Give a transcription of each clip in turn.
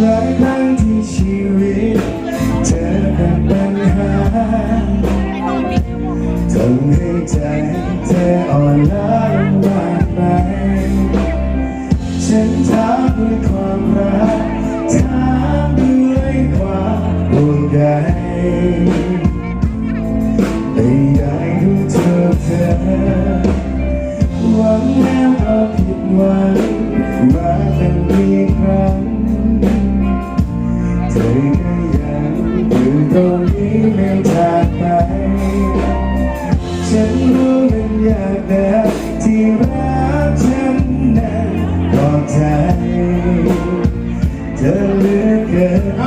หลายครั้งที่ชีวิตเจอกับปัญหาทำให้ใจเธออ่อนล้าลงมากไปฉันถามด้วยความรักถามด้วยความห่วงใย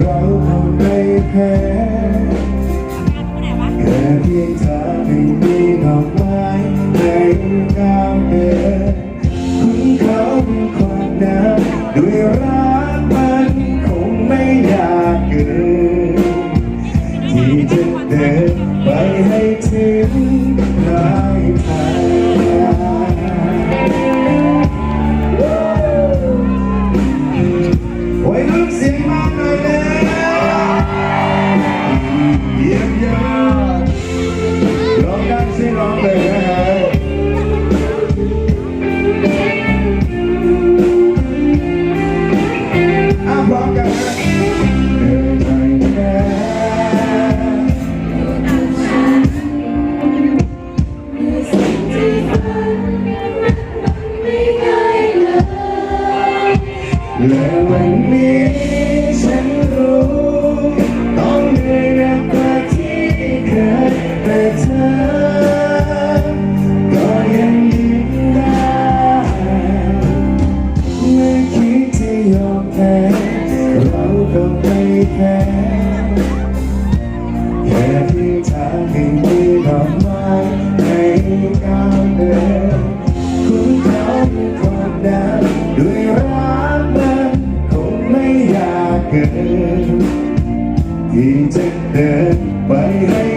เราคงไม่แพ้แค่เพียงเธอไม่มีดอกไม้ในกาวเดินคุณเขาเป็นความหนาวด้วยรักมันคงไม่ยากเกินที่จะเดินไปให้ถึงปลายทางโอ้ยลูกเสียงมากเลย ร้องเลยนะฮะอะพร้อมกันนะเดินไปแค่และวันนี้ฉันรู้ต้องเหนื่อยหนักกว่าที่เคยแต่เธอ คุณเขาคนนั้ด้วยรักมันคงไม่อยากเกินที่จะเดินไปให้